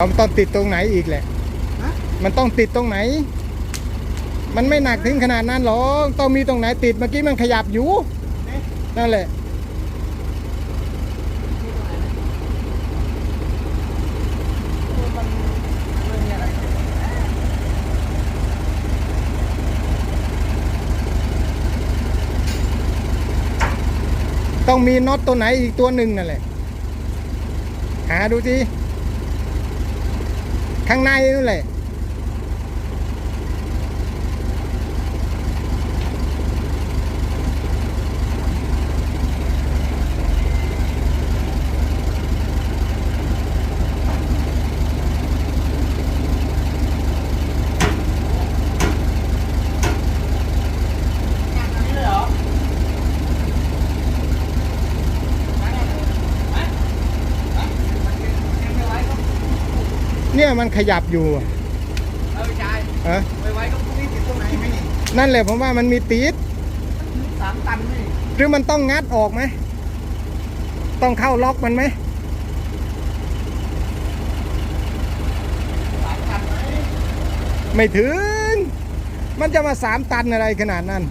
มันต้องติดตรงไหนอีกแหละฮะมันต้องติดตรงไหน มันไม่หนักถึงขนาดนั้นหรอก ต้องมีตรงไหนติดเมื่อกี้มันขยับอยู่นี่นั่นแหละมันไม่มีอะไรต้องมีน็อตตัวไหนอีกตัวหนึ่งนั่นแหละ หาดูสิ ข้างในนั่นแหละ งานอันนี้เลยเหรอฮะฮะมันเป็นยังไม่ไว้ก็ เนี่ยมันขยับอยู่อะเออชายเออไม่ไว้ก็พรุ่งนี้ติดตรงไหนไหมนี่นั่นแหละผมว่ามันมีติดสามตันนี่หรือมันต้องงัดออกไหมต้องเข้าล็อกมันไหมสามตันไหมไม่ถึง มันจะมาสามตันอะไรขนาดนั้น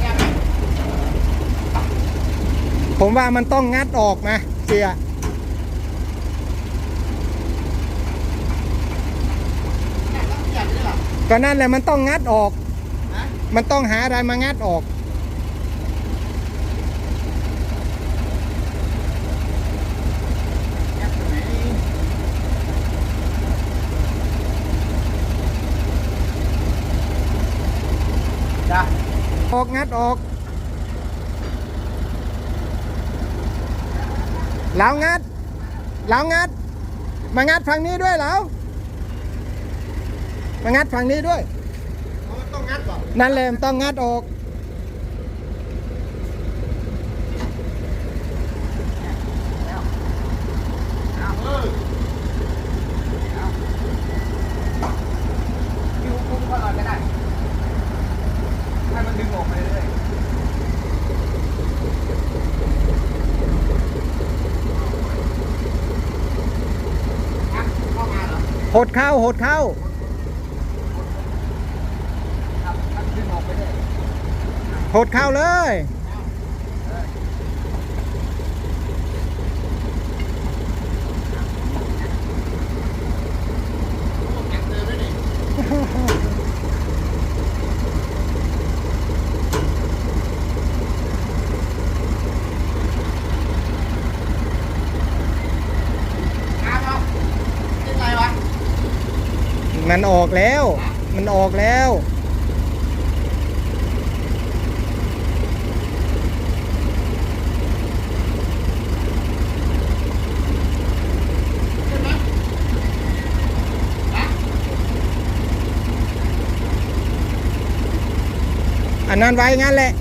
เนี่ยไหม ผมว่ามันต้องงัดออกนะเสียเนี่ยต้องเปลี่ยนด้วยเหรอก็นั่นแหละมันต้องงัดออกฮะมันต้องหาอะไรมางัดออกเนี่ยตรงไหนจ้ะออกงัดออก เหลางัดเหลางัด มางัดฝั่งนี้ด้วยเหลามางัดฝั่งนี้ด้วยเอามันต้องงัดก่อนนั่นแหละมันต้องงัดออก เอาเออเอาคิวคุ้มก็ก่อนก็ได้ให้มันดึงออกไปเรื่อยๆอะเข้ามาเหรอหดเข้าหดเข้าหดเข้าเลยแข็งเตือนด้วยนี่ อ้าวเป็นไรวะ มันออกแล้ว มันออกแล้วใช่ไหมฮะอันนั้นไว้งั้นแหละ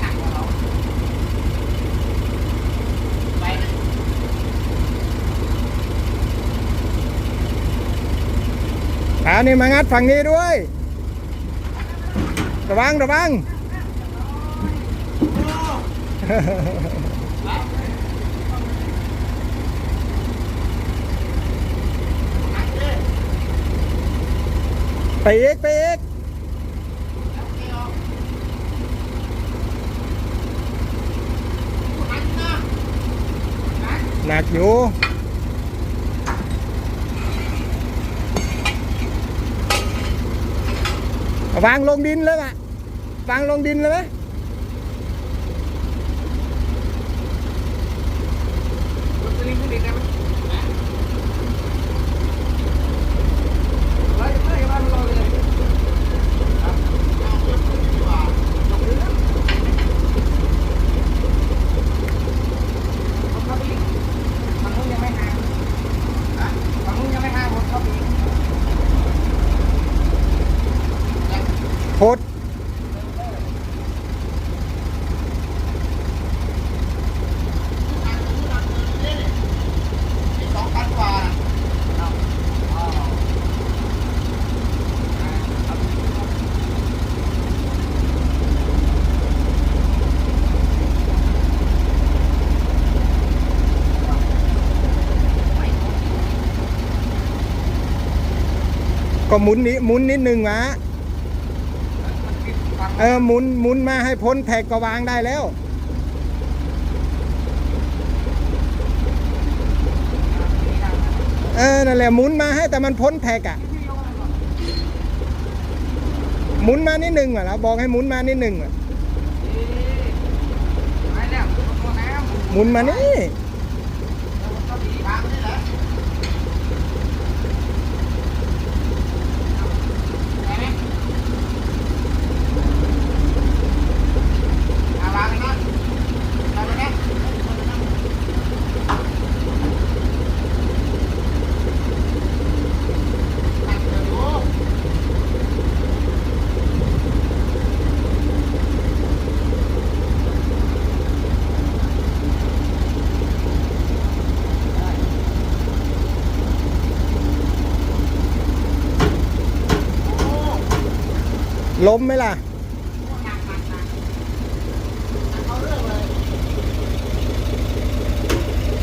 หนักกว่าเราไปเลย เอานี่มางัดฝั่งนี้ด้วย ระวังระวังหนักเลยไปอีกไปอีกแล้วเกี่ยวหนักนะหนักหนักอยู่ วางลงดินเลยอะวางลงดินเลยไหม คต ก็หมุนนิหมุนนิดนึงวะ เออหมุนหมุนมาให้พ้นแทกก็วางได้แล้ว เออนั่นแหละหมุนมาให้แต่มันพ้นแทกอะหมุนมานิดหนึ่งอะแล้วบอกให้หมุนมานิดหนึ่งอะหมุนมานี่ ก็ดีทางนี่แหละเอาวางเลยนะวางเลยนะตัดเดี๋ยวดู ล้มไหมล่ะ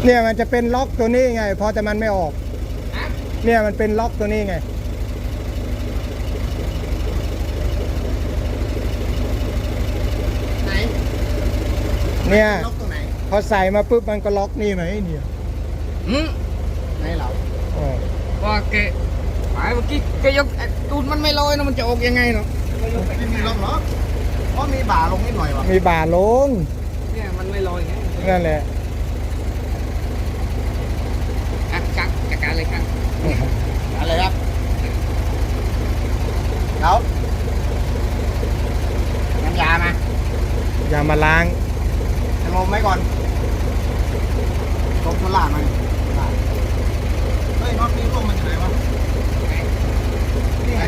เนี่ยมันจะเป็นล็อกตัวนี้ไง พอแต่มันไม่ออกฮะเนี่ยมันเป็นล็อกตัวนี้ไง ไหนเนี่ย ล็อกตรงไหนพอใส่มาปุ๊บมันก็ล็อกนี่ไหมเนี่ยอืมไหนเหรออ๋อ ว่าแกหมายเมื่อกี้แกยกไอ้ตูนมันไม่ลอยนะมันจะออกยังไงเนาะ ไม่มีล็อกเหรอเพราะมีบ่าลงนิดหน่อยวะมีบ่าลง เนี่ยมันไม่ลอยไงนั่นแหละอะครับจัดการเลยครับอะไรครับแล้วน้ำยามาอย่ามาล้างจะงมไว้ก่อนลมโซล่ามันเฮ้ยน็อตนี้ลงมันอยู่ไหนวะนี่ไง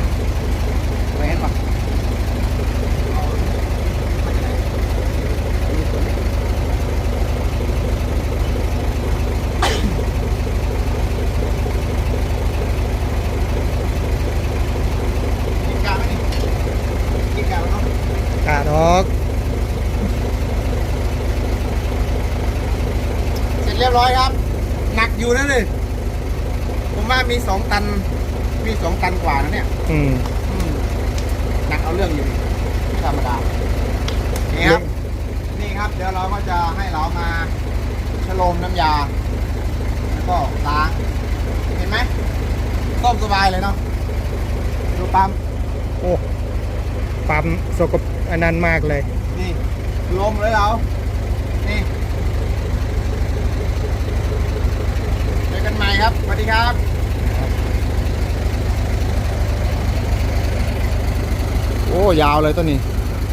แหวนวะ กินกาไหมนี่กินกาไหมเนาะ กาด ออกเสร็จเรียบร้อยครับ หนักอยู่นะเลยผมว่ามีสองตัน มีสองตันกว่านะเนี่ย อืมอืมหนักเอาเรื่องอยู่ไม่ธรรมดานี่ครับ นี่ครับ เดี๋ยวเราก็จะให้เรามาชโลมน้ำยา แล้วก็ล้าง เห็นไหมต้มสบายเลยเนาะดูปั๊มโอ้ ปั๊มสกปรกอันนั้นมากเลย นี่ลมเลยเรา นี่เจอกันใหม่ครับ สวัสดีครับโอ้ ยาวเลยตัวนี้